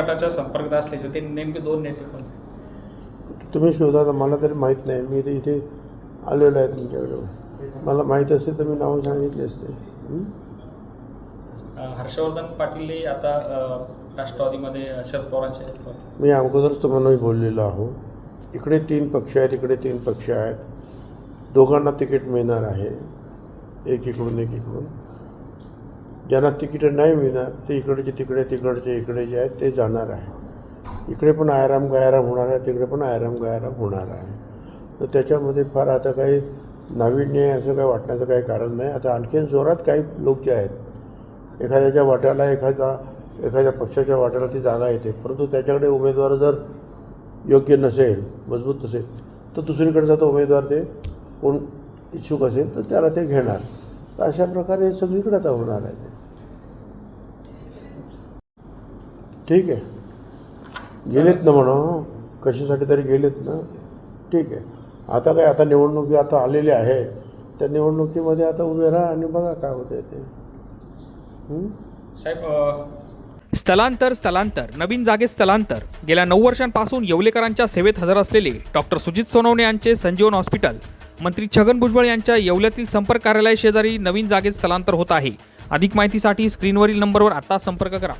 गटाच्या संपर्कात असल्याचे ते नेमके दोन नेते कोणते तुम्ही शोधा मला तरी माहीत नाही. मी इथे आलेलो आहे तुमच्याकडे. मला माहीत असेल तर मी नावं सांगितले असते. हर्षवर्धन पाटील हे आता राष्ट्रवादीमध्ये शरद पवारांचे. मी अगोदरच तुम्हाला मी बोललेलो आहो इकडे तीन पक्ष आहेत इकडे तीन पक्ष आहेत. दोघांना तिकीट मिळणार आहे. एक इकडून एक इकडून. ज्यांना तिकीटं नाही मिळणार ते इकडचे तिकडे तिकडचे इकडे जे आहेत ते जाणार आहे. इकडे पण आयराम गयाराम होणार आहे तिकडे पण आयराम गयाराम होणार आहे. तर त्याच्यामध्ये फार आता काही नाविन्य आहे असं काही वाटण्याचं काही कारण नाही. आता आणखीन जोरात काही लोक जे आहेत एखाद्याच्या वाट्याला एखादा एखाद्या पक्षाच्या वाट्याला ती जागा येते. परंतु त्याच्याकडे उमेदवार जर योग्य नसेल मजबूत नसेल तर दुसरीकडचा तो उमेदवार ते कोण इच्छुक असेल तर त्याला ते घेणार. तर अशा प्रकारे सगळीकडे आता होणार आहे ते ठीक आहे. गेलेत ना म्हणा. कशासाठी तरी गेलेत ना. ठीक आहे. आता काय आता निवडणुकी आता आलेली आहे. त्या निवडणुकीमध्ये आता उभे राहा आणि बघा काय होते ते. हं? साहेब स्थलांतर स्थलांतर. नवीन जागेत स्थलांतर. गेल्या नऊ वर्षांपासून येवलेकरांच्या सेवेत हजर असलेले डॉक्टर सुजित सोनवणे यांचे संजीवन हॉस्पिटल मंत्री छगन भुजबळ यांच्या येवल्यातील संपर्क कार्यालय शेजारी नवीन जागेत स्थलांतर होत आहे. अधिक माहितीसाठी स्क्रीनवरील नंबरवर आता संपर्क करा.